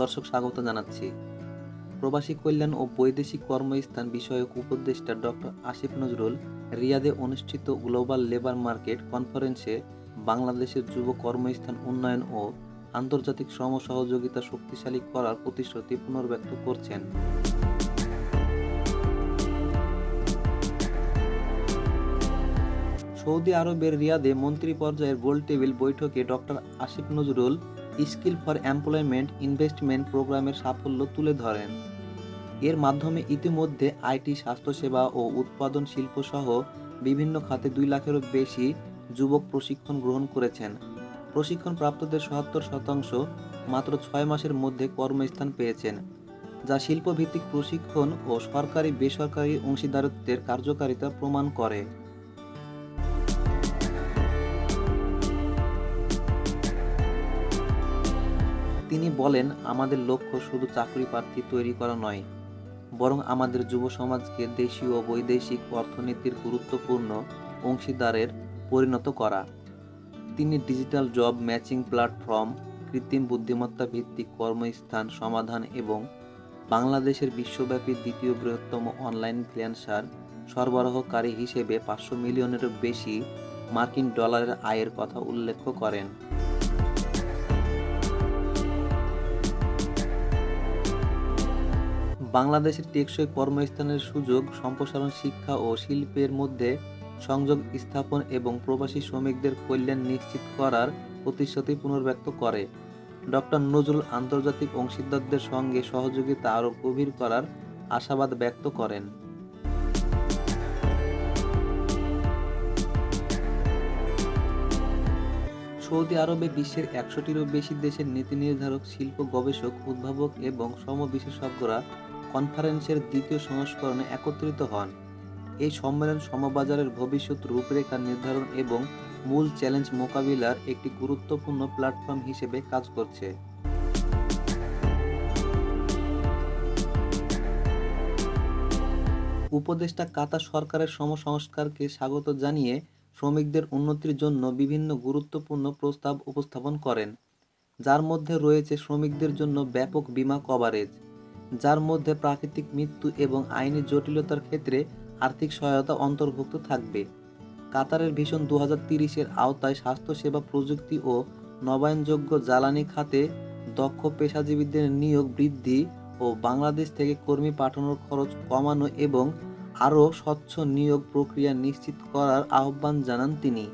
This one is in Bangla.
দর্শক স্বাগত জানাচ্ছি। প্রবাসী কল্যাণ ও বৈদেশিক কর্মস্থান বিষয়ক উপদেষ্টা ডক্টর আসিফ নজরুল রিয়াদে অনুষ্ঠিত গ্লোবাল লেবার মার্কেট কনফারেন্সে বাংলাদেশের যুব কর্মস্থান উন্নয়ন ও আন্তর্জাতিক শ্রম সহযোগিতা শক্তিশালী করার প্রতিশ্রুতি পুনর্ব্যক্ত করছেন। সৌদি আরবের রিয়াদে মন্ত্রী পর্যায়ের গোল টেবিল বৈঠকে doctor Asif Nazrul skill for employment investment প্রোগ্রামের সাফল্য তুলে ধরেন। এর মাধ্যমে ইতিমধ্যে আইটি, স্বাস্থ্যসেবা ও উৎপাদন শিল্প সহ বিভিন্ন খাতে দুই লাখেরও বেশি যুবক প্রশিক্ষণ গ্রহণ করেছেন। প্রশিক্ষণ প্রাপ্তদের সত্তর শতাংশ মাত্র ছয় মাসের মধ্যে কর্মস্থান পেয়েছেন, যা শিল্পভিত্তিক প্রশিক্ষণ ও সরকারি বেসরকারি অংশীদারত্বের কার্যকারিতা প্রমাণ করে। তিনি বলেন, আমাদের লক্ষ্য শুধু চাকরি প্রার্থী তৈরি করা নয়, বরং আমাদের যুব সমাজকে দেশীয় ও বৈদেশিক অর্থনীতির গুরুত্বপূর্ণ অংশীদারের পরিণত করা। তিনি ডিজিটাল জব ম্যাচিং প্ল্যাটফর্ম, কৃত্রিম বুদ্ধিমত্তা ভিত্তিক কর্মস্থান সমাধান এবং বাংলাদেশের বিশ্বব্যাপী দ্বিতীয় বৃহত্তম অনলাইন ফ্রিল্যান্সার সরবরাহকারী হিসেবে পাঁচশো মিলিয়নেরও বেশি মার্কিন ডলারের আয়ের কথা উল্লেখ করেন। বাংলাদেশের টেকসই কর্মস্থানের সুযোগ, সম্প্রসারণ শিক্ষা ও শিল্পের মধ্যে সংযোগ স্থাপন এবং প্রবাসী শ্রমিকদের কল্যাণ নিশ্চিত করার প্রতিশ্রুতি পুনর্ব্যক্ত করে। ডক্টর নজরুল আন্তর্জাতিক অংশীদারদের সঙ্গে সহযোগিতা আরও গভীর করার আশাবাদ ব্যক্ত করেন। সৌদি আরবে বিশ্বের একশোটিরও বেশি দেশের নীতি নির্ধারক শিল্প গবেষক, উদ্ভাবক এবং শ্রম বিশেষজ্ঞরা কনফারেন্সের দ্বিতীয় সংস্করণে একত্রিত হন। এই সম্মেলন সমবাজারের ভবিষ্যৎ রূপরেখা নির্ধারণ এবং মূল চ্যালেঞ্জ মোকাবিলার একটি গুরুত্বপূর্ণ প্ল্যাটফর্ম হিসেবে কাজ করছে। উপদেষ্টা কাতার সরকারের সমসংস্কারকে স্বাগত জানিয়ে শ্রমিকদের উন্নতির জন্য বিভিন্ন গুরুত্বপূর্ণ প্রস্তাব উপস্থাপন করেন, যার মধ্যে রয়েছে শ্রমিকদের জন্য ব্যাপক বিমা কভারেজ। যার মধ্যে প্রাকৃতিক মৃত্যু এবং আইনি জটিলতার ক্ষেত্রে আর্থিক সহায়তা অন্তর্ভুক্ত থাকবে। কাতারের ভীষণ দু তিরিশের আওতায় স্বাস্থ্যসেবা প্রযুক্তি ও নবায়নযোগ্য জ্বালানি খাতে দক্ষ পেশাজীবীদের নিয়োগ বৃদ্ধি ও বাংলাদেশ থেকে কর্মী পাঠানোর খরচ কমানো এবং আরও স্বচ্ছ নিয়োগ প্রক্রিয়া নিশ্চিত করার আহ্বান জানান তিনি।